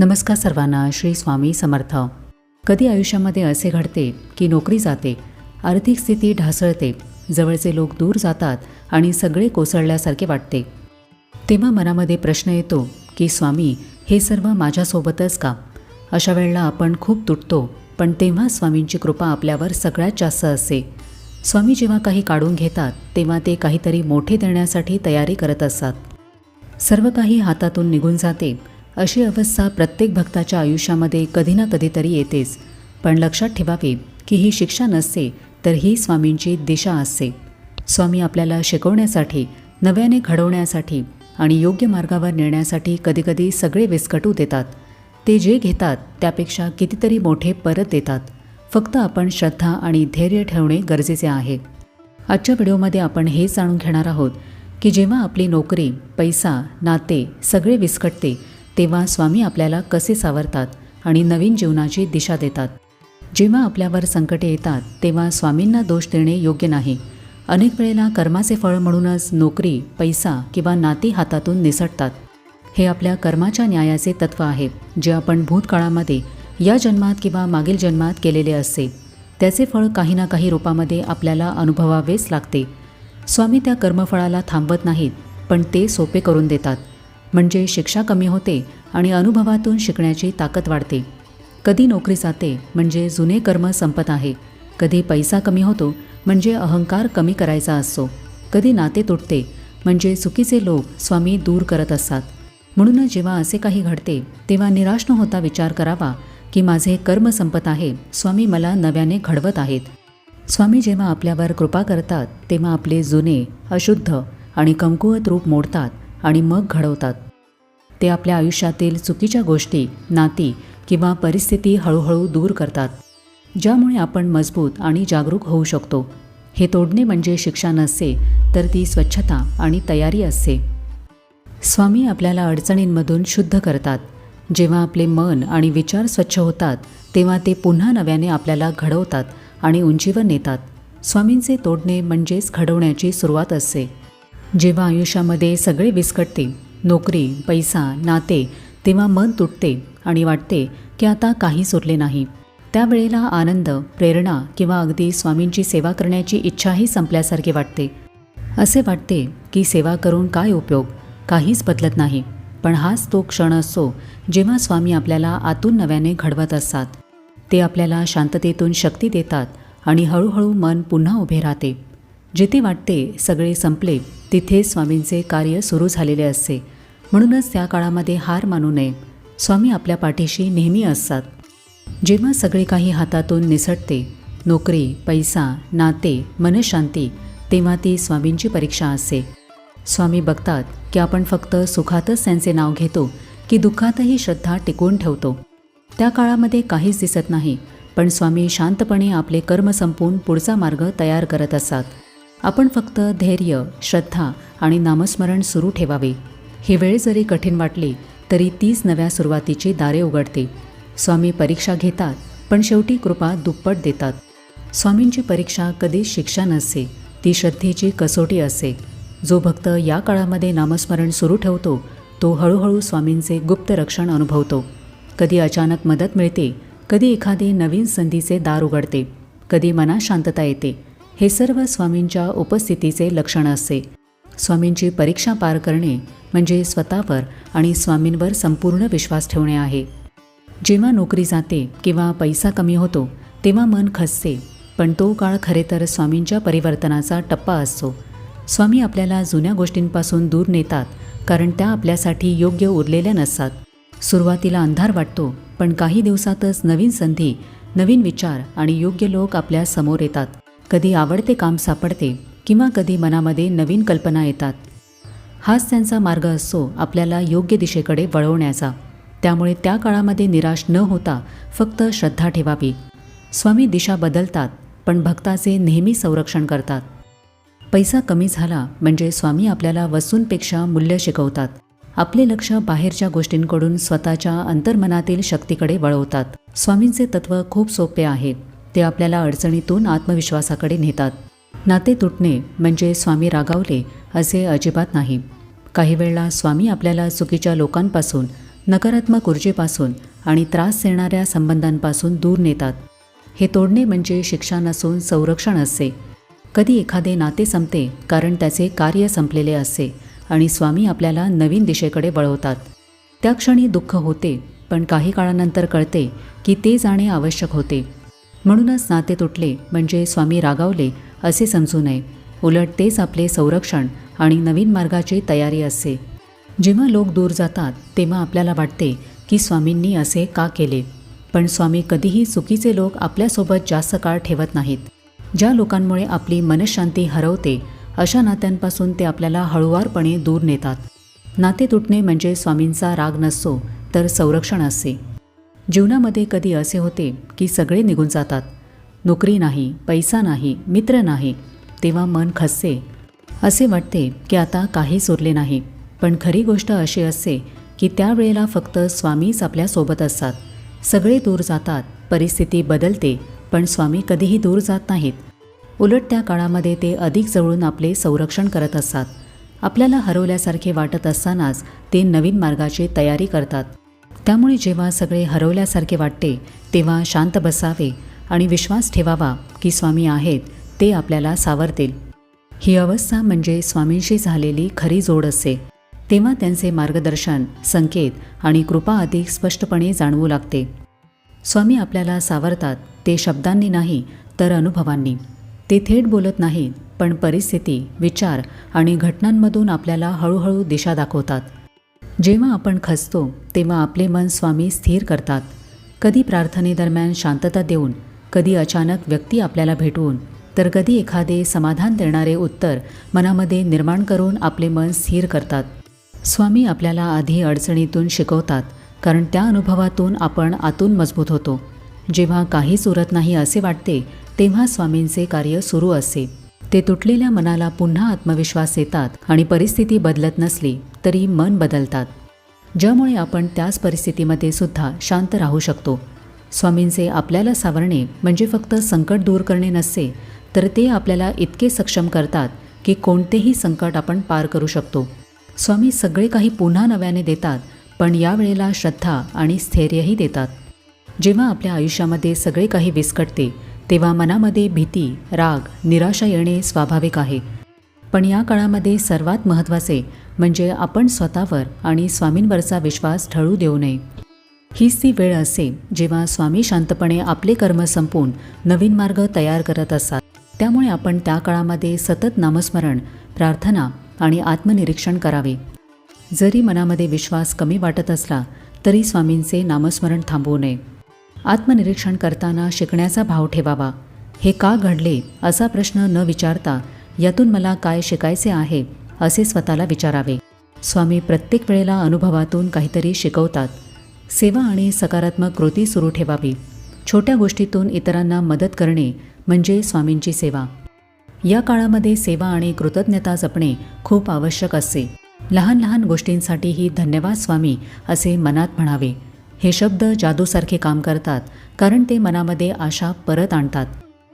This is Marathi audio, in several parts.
नमस्कार सर्वांना श्री स्वामी समर्थ. कधी आयुष्यामध्ये असे घडते की नोकरी जाते आर्थिक स्थिती ढासळते जवळचे लोक दूर जातात आणि सगळे कोसळल्यासारखे वाटते. तेव्हा मनामध्ये प्रश्न येतो की स्वामी हे सर्व माझ्यासोबतच का? अशा वेळेला आपण खूप तुटतो पण तेव्हा स्वामींची कृपा आपल्यावर सगळ्यात जास्त असते. स्वामी जेव्हा काही काढून घेतात तेव्हा ते काहीतरी मोठे देण्यासाठी तयारी करत असतात. सर्व काही हातातून निघून जाते अशी अवस्था प्रत्येक भक्ताच्या आयुष्यामध्ये कधी ना कधीतरी येतेच. पण लक्षात ठेवावे की ही शिक्षा नसते तर ही स्वामींची दिशा असते. स्वामी आपल्याला शिकवण्यासाठी नव्याने घडवण्यासाठी आणि योग्य मार्गावर नेण्यासाठी कधीकधी सगळे विस्कटू देतात. ते जे घेतात त्यापेक्षा कितीतरी मोठे परत देतात. फक्त आपण श्रद्धा आणि धैर्य ठेवणे गरजेचे आहे. आजच्या व्हिडिओमध्ये आपण हे जाणून घेणार आहोत की जेव्हा आपली नोकरी पैसा नाते सगळे विस्कटते तेव्हा स्वामी आपल्याला कसे सावरतात आणि नवीन जीवनाची दिशा देतात. जेव्हा आपल्यावर संकटे येतात तेव्हा स्वामींना दोष देणे योग्य नाही. अनेक वेळेला कर्माचे फळ म्हणूनच नोकरी पैसा किंवा नाती हातातून निसटतात. हे आपल्या कर्माच्या न्यायाचे तत्त्व आहे जे आपण भूतकाळामध्ये या जन्मात किंवा मागील जन्मात केलेले असते. त्याचे फळ काही ना काही रूपामध्ये आपल्याला अनुभवावेच लागते. स्वामी त्या कर्मफळाला थांबवत नाहीत पण ते सोपे करून देतात. म्हणजे शिक्षा कमी होते आणि अनुभवातून शिकण्याची ताकद वाढते. कधी नोकरी जाते म्हणजे जुने कर्म संपत आहे. कधी पैसा कमी होतो म्हणजे अहंकार कमी करायचा असतो. कधी नाते तुटते म्हणजे चुकीचे लोक स्वामी दूर करत असतात. म्हणूनच जेव्हा असे काही घडते तेव्हा निराश न होता विचार करावा की माझे कर्म संपत आहे स्वामी मला नव्याने घडवत आहेत. स्वामी जेव्हा आपल्यावर कृपा करतात तेव्हा आपले जुने अशुद्ध आणि कमकुवत रूप मोडतात. आणि मग घडवतात. ते आपल्या आयुष्यातील चुकीच्या गोष्टी नाती किंवा परिस्थिती हळूहळू दूर करतात ज्यामुळे आपण मजबूत आणि जागरूक होऊ शकतो. हे तोडणे म्हणजे शिक्षा नसते तर ती स्वच्छता आणि तयारी असते. स्वामी आपल्याला अडचणींमधून शुद्ध करतात. जेव्हा आपले मन आणि विचार स्वच्छ होतात तेव्हा ते पुन्हा नव्याने आपल्याला घडवतात आणि उंचीवर नेतात. स्वामींचे तोडणे म्हणजेच घडवण्याची सुरुवात असते. जेव्हा आयुष्यामध्ये सगळे विस्कटते नोकरी पैसा नाते तेव्हा मन तुटते आणि वाटते की आता काही सुरले नाही. त्यावेळेला आनंद प्रेरणा किंवा अगदी स्वामींची सेवा करण्याची इच्छाही संपल्यासारखी वाटते. असे वाटते की सेवा करून काय उपयोग? काहीच बदलत नाही. पण हाच तो क्षण असतो जेव्हा स्वामी आपल्याला आतून नव्याने घडवत असतात. ते आपल्याला शांततेतून शक्ती देतात आणि हळूहळू मन पुन्हा उभे राहते. जिथे वाटते सगळे संपले तिथे स्वामींचे कार्य सुरू झालेले असते. म्हणूनच त्या काळामध्ये हार मानू नये. स्वामी आपल्या पाठीशी नेहमी असतात. जेव्हा सगळे काही हातातून निसटते नोकरी पैसा नाते मनशांती तेव्हा ती स्वामींची परीक्षा असते. स्वामी बघतात की आपण फक्त सुखातच त्यांचे नाव घेतो की दुःखातही श्रद्धा टिकवून ठेवतो. त्या काळामध्ये काहीच दिसत नाही पण स्वामी शांतपणे आपले कर्म संपवून पुढचा मार्ग तयार करत असतात. आपण फक्त धैर्य श्रद्धा आणि नामस्मरण सुरू ठेवावे. ही वेळ जरी कठीण वाटली तरी तीच नव्या सुरुवातीची दारे उघडते. स्वामी परीक्षा घेतात पण शेवटी कृपा दुप्पट देतात. स्वामींची परीक्षा कधीच शिक्षा नसते ती श्रद्धेची कसोटी असते. जो भक्त या काळामध्ये नामस्मरण सुरू ठेवतो तो हळूहळू स्वामींचे गुप्त रक्षण अनुभवतो. कधी अचानक मदत मिळते कधी एखादी नवीन संधीचे दार उघडते कधी मनात शांतता येते. हे सर्व स्वामींच्या उपस्थितीचे लक्षण असते. स्वामींची परीक्षा पार करणे म्हणजे स्वतःवर आणि स्वामींवर संपूर्ण विश्वास ठेवणे आहे. जेव्हा नोकरी जाते किंवा पैसा कमी होतो तेव्हा मन खचते पण तो काळ खरे तर स्वामींच्या परिवर्तनाचा टप्पा असतो. स्वामी आपल्याला जुन्या गोष्टींपासून दूर नेतात कारण त्या आपल्यासाठी योग्य उरलेल्या नसतात. सुरुवातीला अंधार वाटतो पण काही दिवसातच नवीन संधी नवीन विचार आणि योग्य लोक आपल्यासमोर येतात. कधी आवडते काम सापडते किंवा कधी मनामध्ये नवीन कल्पना येतात. हाच त्यांचा मार्ग असतो आपल्याला योग्य दिशेकडे वळवण्याचा. त्यामुळे त्या काळामध्ये निराश न होता फक्त श्रद्धा ठेवावी. स्वामी दिशा बदलतात पण भक्ताचे नेहमी संरक्षण करतात. पैसा कमी झाला म्हणजे स्वामी आपल्याला वस्तूंपेक्षा मूल्य शिकवतात. आपले लक्ष बाहेरच्या गोष्टींकडून स्वतःच्या अंतर्मनातील शक्तीकडे वळवतात. स्वामींचे तत्त्व खूप सोपे आहे. ते आपल्याला अडचणीतून आत्मविश्वासाकडे नेतात. नाते तुटणे म्हणजे स्वामी रागावले असे अजिबात नाही. काही वेळेला स्वामी आपल्याला चुकीच्या लोकांपासून नकारात्मक ऊर्जेपासून आणि त्रास देणाऱ्या संबंधांपासून दूर नेतात. हे तोडणे म्हणजे शिक्षा नसून संरक्षण असते. कधी एखादे नाते संपते कारण त्याचे कार्य संपलेले असते आणि स्वामी आपल्याला नवीन दिशेकडे वळवतात. त्या क्षणी दुःख होते पण काही काळानंतर कळते की ते जाणे आवश्यक होते. म्हणूनच नाते तुटले म्हणजे स्वामी रागावले असे समजू नये. उलट तेच आपले संरक्षण आणि नवीन मार्गाची तयारी असते. जेव्हा लोक दूर जातात तेव्हा आपल्याला वाटते की स्वामींनी असे का केले. पण स्वामी कधीही चुकीचे लोक आपल्यासोबत जास्त काळ ठेवत नाहीत. ज्या लोकांमुळे आपली मनशांती हरवते अशा नात्यांपासून ते आपल्याला हळुवारपणे दूर नेतात. नाते तुटणे म्हणजे स्वामींचा राग नसतो तर संरक्षण असते. जीवनामध्ये कधी असे होते की सगळे निघून जातात? नोकरी नाही पैसा नाही मित्र नाही तेव्हा मन खसते. असे वाटते की आता काहीच उरले नाही पण खरी गोष्ट अशी असते की त्यावेळेला फक्त स्वामीच आपल्यासोबत असतात. सगळे दूर जातात परिस्थिती बदलते पण स्वामी कधीही दूर जात नाहीत. उलट त्या काळामध्ये ते अधिक जवळून आपले संरक्षण करत असतात. आपल्याला हरवल्यासारखे वाटत असतानाच ते नवीन मार्गाची तयारी करतात. त्यामुळे जेव्हा सगळे हरवल्यासारखे वाटते तेव्हा शांत बसावे आणि विश्वास ठेवावा की स्वामी आहेत ते आपल्याला सावरतील. ही अवस्था म्हणजे स्वामींशी झालेली खरी जोड असते. तेव्हा त्यांचे मार्गदर्शन संकेत आणि कृपा अधिक स्पष्टपणे जाणवू लागते. स्वामी आपल्याला सावरतात ते शब्दांनी नाही तर अनुभवांनी. ते थेट बोलत नाहीत पण परिस्थिती विचार आणि घटनांमधून आपल्याला हळूहळू दिशा दाखवतात. जेव्हा आपण खचतो तेव्हा आपले मन स्वामी स्थिर करतात. कधी प्रार्थनेदरम्यान शांतता देऊन कधी अचानक व्यक्ती आपल्याला भेटवून तर कधी एखादे समाधान देणारे उत्तर मनामध्ये निर्माण करून आपले मन स्थिर करतात. स्वामी आपल्याला आधी अडचणीतून शिकवतात कारण त्या अनुभवातून आपण आतून मजबूत होतो. जेव्हा काहीच उरत नाही असे वाटते तेव्हा स्वामींचे कार्य सुरू असते. ते तुटलेल्या मनाला पुन्हा आत्मविश्वास येतात आणि परिस्थिती बदलत नसली तरी मन बदलतात. ज्यामुळे आपण त्याच परिस्थितीमध्ये सुद्धा शांत राहू शकतो. स्वामींचे आपल्याला सावरणे म्हणजे फक्त संकट दूर करणे नसते तर ते आपल्याला इतके सक्षम करतात की कोणतेही संकट आपण पार करू शकतो. स्वामी सगळे काही पुन्हा नव्याने देतात पण यावेळेला श्रद्धा आणि स्थैर्यही देतात. जेव्हा आपल्या आयुष्यामध्ये सगळे काही विस्कटते तेव्हा मनामध्ये भीती राग निराशा येणे स्वाभाविक आहे. पण या काळामध्ये सर्वात महत्त्वाचे म्हणजे आपण स्वतःवर आणि स्वामींवरचा विश्वास ठळू देऊ नये. हीच ती वेळ असे जेव्हा स्वामी शांतपणे आपले कर्म संपवून नवीन मार्ग तयार करत असतात. त्यामुळे आपण त्या काळामध्ये सतत नामस्मरण प्रार्थना आणि आत्मनिरीक्षण करावे. जरी मनामध्ये विश्वास कमी वाटत असला तरी स्वामींचे नामस्मरण थांबवू नये. आत्मनिरीक्षण करताना शिकण्याचा भाव ठेवावा. हे का घडले असा प्रश्न न विचारता यातून मला काय शिकायचे आहे असे स्वतःला विचारावे. स्वामी प्रत्येक वेळेला अनुभवातून काहीतरी शिकवतात. सेवा आणि सकारात्मक कृती सुरू ठेवावी. छोट्या गोष्टीतून इतरांना मदत करणे म्हणजे स्वामींची सेवा. या काळामध्ये सेवा आणि कृतज्ञता जपणे खूप आवश्यक असते लहान लहान गोष्टींसाठीही धन्यवाद स्वामी असे मनात म्हणावे. हे शब्द जादूसारखे काम करतात कारण ते मनामध्ये आशा परत आणतात.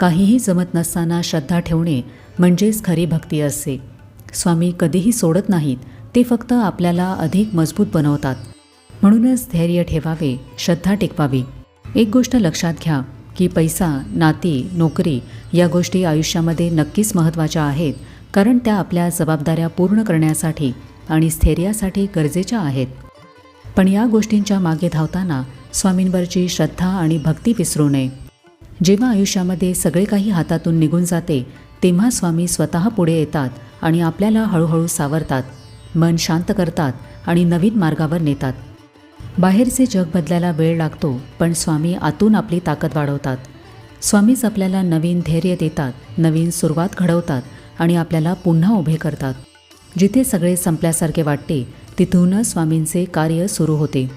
काहीही जमत नसताना श्रद्धा ठेवणे म्हणजेच खरी भक्ती असते. स्वामी कधीही सोडत नाहीत ते फक्त आपल्याला अधिक मजबूत बनवतात. म्हणूनच धैर्य ठेवावे श्रद्धा टिकवावी. एक गोष्ट लक्षात घ्या की पैसा नाती नोकरी या गोष्टी आयुष्यामध्ये नक्कीच महत्त्वाच्या आहेत कारण त्या आपल्या जबाबदाऱ्या पूर्ण करण्यासाठी आणि स्थैर्यासाठी गरजेच्या आहेत. पण या गोष्टींच्या मागे धावताना स्वामींवरची श्रद्धा आणि भक्ती विसरू नये. जेव्हा आयुष्यामध्ये सगळे काही हातातून निघून जाते तेव्हा स्वामी स्वतः पुढे येतात आणि आपल्याला हळूहळू सावरतात मन शांत करतात आणि नवीन मार्गावर नेतात. बाहेरचे जग बदलायला वेळ लागतो पण स्वामी आतून आपली ताकद वाढवतात. स्वामीच आपल्याला नवीन धैर्य देतात नवीन सुरुवात घडवतात आणि आपल्याला पुन्हा उभे करतात. जिथे सगळे संपल्यासारखे वाटते तिथूनच स्वामींचे कार्य सुरू होते.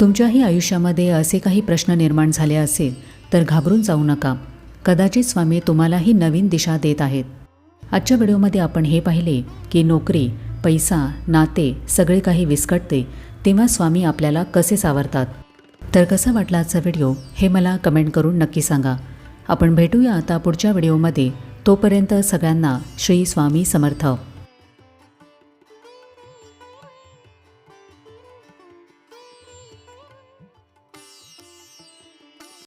तुमच्याही आयुष्यामध्ये असे काही प्रश्न निर्माण झाले असेल तर घाबरून जाऊ नका. कदाचित स्वामी तुम्हालाही नवीन दिशा देत आहेत. आजच्या व्हिडिओमध्ये आपण हे पाहिले की नोकरी पैसा नाते सगळे काही विस्कटते तेव्हा स्वामी आपल्याला कसे सावरतात. तर कसा वाटला आजचा व्हिडिओ हे मला कमेंट करून नक्की सांगा. आपण भेटूया आता पुढच्या व्हिडिओमध्ये. तोपर्यंत सगळ्यांना श्री स्वामी समर्थ.